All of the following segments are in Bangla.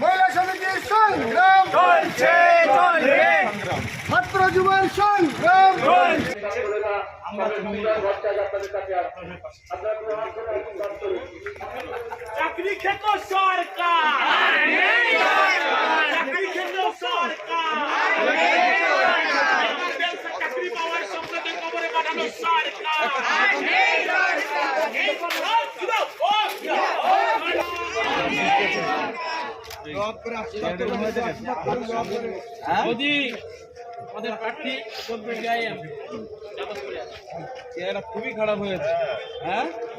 মহিলা সমিতির সংগ্রাম ছাত্র যুবর সংগ্রাম চাকরি খেত সরকার চাকরি খেত সরকার চাকরি পাওয়ার স্বপ্নকে কবরে পাঠানো সরকার এই সরকার ছিল, ও ছিল, ও ছিল। মোদি আমাদের প্রার্থী খুবই খারাপ হয়েছে। হ্যাঁ?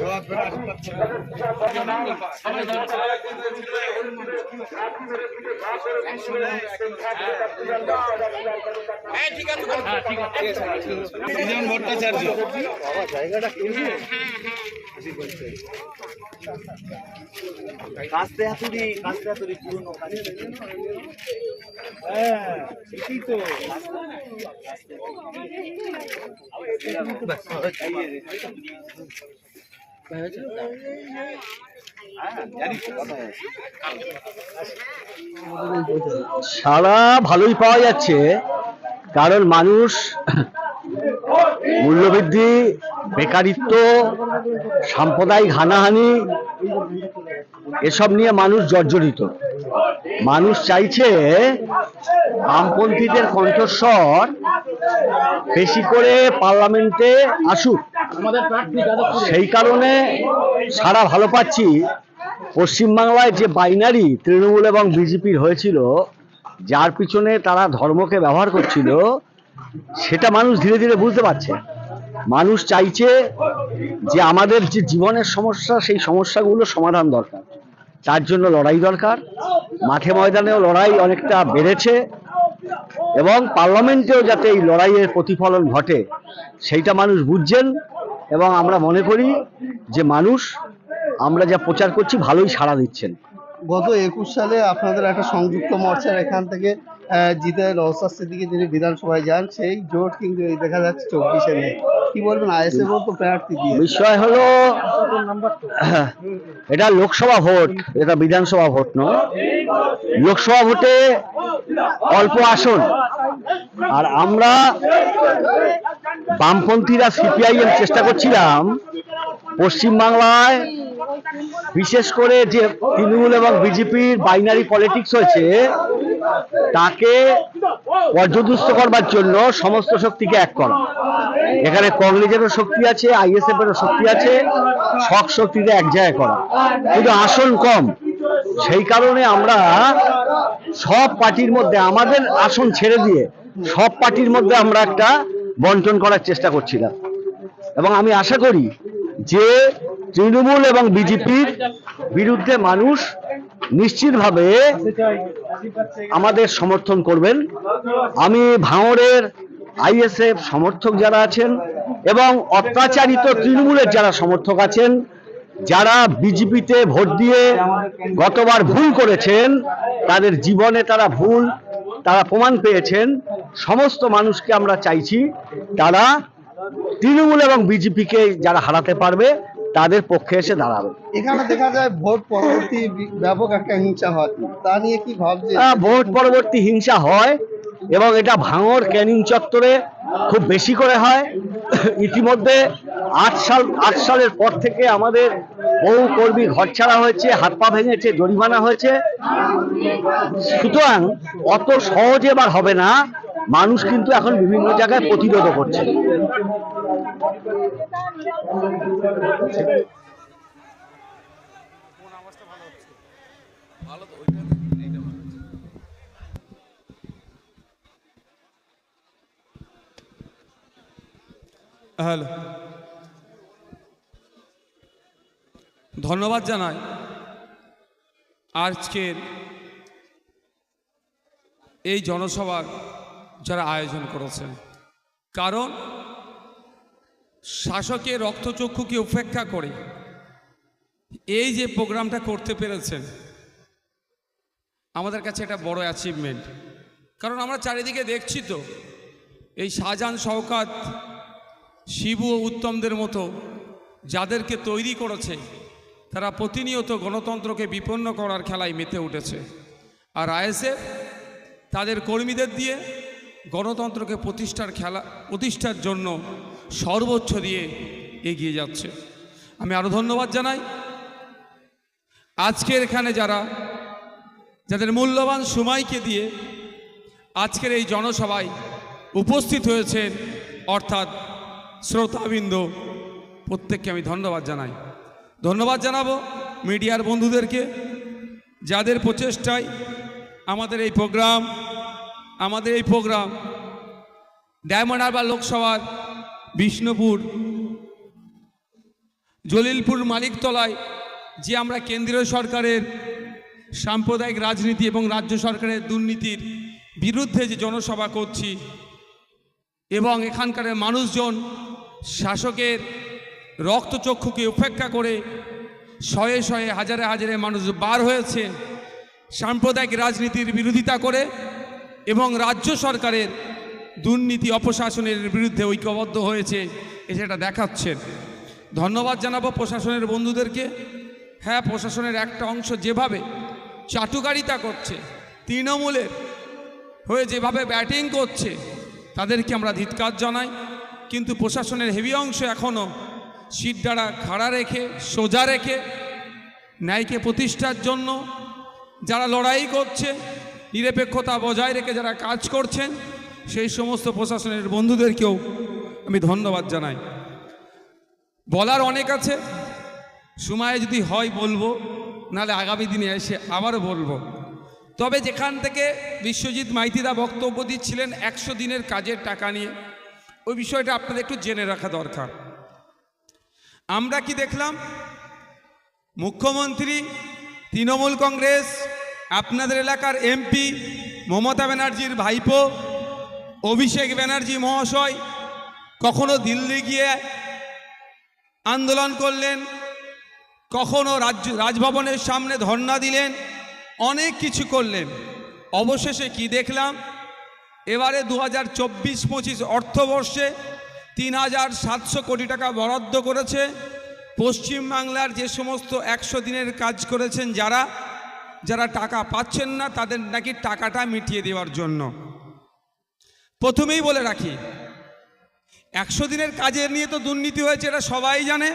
রক্তচোষা সরকার সৃজন ভট্টাচার্য। কাস্তে হাতুড়ি কাস্তে হাতুড়ি পুরনো হ্যাঁ ঠিকই তো। সারা ভালোই পাওয়া যাচ্ছে, কারণ মানুষ মূল্যবৃদ্ধি, বেকারিত্ব, সাম্প্রদায়িক হানাহানি, এসব নিয়ে মানুষ জর্জরিত। মানুষ চাইছে বামপন্থীদের কণ্ঠস্বর বেশি করে পার্লামেন্টে আসুক। সেই কারণে সারা ভালো পাচ্ছি। পশ্চিমবাংলায় যে বাইনারি তৃণমূল এবং বিজেপির হয়েছিল, যার পিছনে তারা ধর্মকে ব্যবহার করছিল, সেটা মানুষ ধীরে ধীরে বুঝতে পারছে। মানুষ চাইছে যে আমাদের যে জীবনের সমস্যা, সেই সমস্যাগুলো সমাধান দরকার। তার জন্য লড়াই দরকার। মাঠে ময়দানেও লড়াই অনেকটা বেড়েছে এবং পার্লামেন্টেও যাতে এই লড়াইয়ের প্রতিফলন ঘটে, সেইটা মানুষ বুঝছেন। এবং আমরা মনে করি যে মানুষ, আমরা যা প্রচার করছি ভালোই সাড়া দিচ্ছেন। গত একুশ সালে আপনাদের একটা সংযুক্ত মর্চার এখান থেকে জিতে রহস্যাস্তির দিকে যিনি বিধানসভায় যান, সেই জোট কিন্তু দেখা যাচ্ছে চব্বিশে নেই কি বলবেন তো প্রার্থী দিয়ে। বিষয় হলো, এটা লোকসভা ভোট, এটা বিধানসভা ভোট নয়। লোকসভা ভোটে অল্প আসন। আর আমরা বামপন্থীরা সিপিআইএম চেষ্টা করছিলাম, পশ্চিমবাংলায় বিশেষ করে যে তৃণমূল এবং বিজেপির বাইনারি পলিটিক্স হয়েছে তাকে পর্যদুস্ত করবার জন্য সমস্ত শক্তিকে এক করা। এখানে কংগ্রেসেরও শক্তি আছে আইএসএফ এরও শক্তি আছে, সব শক্তিকে এক জায়গায় করা। কিন্তু আসন কম। সেই কারণে আমরা সব পার্টির মধ্যে, আমাদের আসন ছেড়ে দিয়ে সব পার্টির মধ্যে আমরা একটা বন্টন করার চেষ্টা করছিলাম। এবং আমি আশা করি যে তৃণমূল এবং বিজেপির বিরুদ্ধে মানুষ নিশ্চিতভাবে আমাদের সমর্থন করবেন। আমি ভাঙড়ের আইএসএফ সমর্থক যারা আছেন এবং অত্যাচারিত তৃণমূলের যারা সমর্থক আছেন, যারা বিজেপিতে ভোট দিয়ে গতবার ভুল করেছেন, তাদের জীবনে তারা ভুল, তারা প্রমাণ পেয়েছেন। সমস্ত মানুষকে আমরা চাইছি তারা তৃণমূল এবং বিজেপিকে যারা হারাতে পারবে তাদের পক্ষে এসে দাঁড়াবে। এখানে দেখা যায় ভোট পরবর্তী ব্যাপক একটা হিংসা হয়। তা নিয়ে কি ভাবছে ভোট পরবর্তী হিংসা হয় এবং এটা ভাঙর ক্যানিং চত্বরে খুব বেশি করে হয়। ইতিমধ্যে আট সাল আট সালের পর থেকে আমাদের বহু কর্মী ঘর ছাড়া হয়েছে হাত পা ভেঙেছে জরিমানা হয়েছে। সুতরাং অত সহজে এবার হবে না। মানুষ কিন্তু এখন বিভিন্ন জায়গায় প্রতিরোধ করছে। হ্যালো। ধন্যবাদ জানাই আজকের এই জনসভার যারা আয়োজন করেছেন। কারণ, শাসকের রক্তচক্ষুকে উপেক্ষা করে? এই যে প্রোগ্রামটা করতে পেরেছেন, আমাদের কাছে একটা বড় অ্যাচিভমেন্ট কারণ আমরা চারিদিকে দেখছি তো, এই শাহজাহান শওকাত, শিবু ও উত্তমদের মতো যাদেরকে তৈরি করেছে, তারা প্রতিনিয়ত গণতন্ত্রকে বিপন্ন করার খেলায় মেতে উঠেছে। আর আইএসএফ তাদের কর্মীদের দিয়ে গণতন্ত্রকে প্রতিষ্ঠার খেলা, প্রতিষ্ঠার জন্য সর্বোচ্চ দিয়ে এগিয়ে যাচ্ছে। আমি আরও ধন্যবাদ জানাই। আজকের এখানে যারা, যাদের মূল্যবান সময়কে দিয়ে আজকের এই জনসভায় উপস্থিত হয়েছেন, অর্থাৎ শ্রোতাবৃন্দ, প্রত্যেককে আমি ধন্যবাদ জানাই। ধন্যবাদ জানাব মিডিয়ার বন্ধুদেরকে, যাদের প্রচেষ্টায় আমাদের এই প্রোগ্রাম আমাদের এই প্রোগ্রাম, ডায়মন্ড হারবার লোকসভার বিষ্ণুপুর, জলিলপুর মালিকতলায় যে আমরা কেন্দ্রীয় সরকারের সাম্প্রদায়িক রাজনীতি এবং রাজ্য সরকারের দুর্নীতির বিরুদ্ধে যে জনসভা করছি এবং এখানকার মানুষজন শাসকের রক্তচক্ষুকে উপেক্ষা করে শয়ে শয়ে হাজারে হাজারে মানুষ বার হয়েছে, সাম্প্রদায়িক রাজনীতির বিরোধিতা করে এবং রাজ্য সরকারের দুর্নীতি অপশাসনের বিরুদ্ধে ঐক্যবদ্ধ হয়েছে, এ সেটা দেখাচ্ছেন। ধন্যবাদ জানাব প্রশাসনের বন্ধুদেরকে। হ্যাঁ প্রশাসনের একটা অংশ যেভাবে চাটুকারিতা করছে, তৃণমূলের হয়ে যেভাবে ব্যাটিং করছে, তাদেরকে আমরা ধিৎকার জানাই। কিন্তু প্রশাসনের হেভি অংশ এখনও সিটডাড়া খাড়া রেখে, সোজা রেখে, ন্যায়কে প্রতিষ্ঠার জন্য যারা লড়াই করছে নিরপেক্ষতা বজায় রেখে যারা কাজ করছেন, সেই সমস্ত প্রশাসনের বন্ধুদেরকেও আমি ধন্যবাদ জানাই। বলার অনেক আছে, সময় যদি হয় বলব, নাহলে আগামী দিনে এসে আবারও বলব। তবে যেখান থেকে বিশ্বজিৎ মাইতিদা বক্তব্য দিচ্ছিলেন একশো দিনের কাজের টাকা নিয়ে, ওই বিষয়টা আপনাদের একটু জেনে রাখা দরকার। আমরা কি দেখলাম? মুখ্যমন্ত্রী, তৃণমূল কংগ্রেস আপনাদের এলাকার এমপি মমতা ব্যানার্জির ভাইপো, অভিষেক ব্যানার্জি মহাশয় কখনো দিল্লি গিয়ে আন্দোলন করলেন, কখনো রাজ্য রাজভবনের সামনে ধর্ণা দিলেন, অনেক কিছু করলেন। অবশেষে কি দেখলাম? এবারে দু হাজার চব্বিশ পঁচিশ অর্থবর্ষে তিন হাজার সাতশো কোটি টাকা বরাদ্দ করেছে। পশ্চিমবাংলার যে সমস্ত একশো দিনের কাজ করেছেন যারা যারা টাকা পাচ্ছেন না, তাদের নাকি টাকাটা মিটিয়ে দেওয়ার জন্য। প্রথমেই বলে রাখি, একশো দিনের কাজের নিয়ে তো দুর্নীতি হয়েছে, এটা সবাই জানে।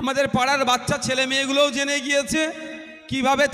আমাদের পাড়ার বাচ্চা, ছেলে মেয়েগুলোও জেনে গিয়েছে, কীভাবে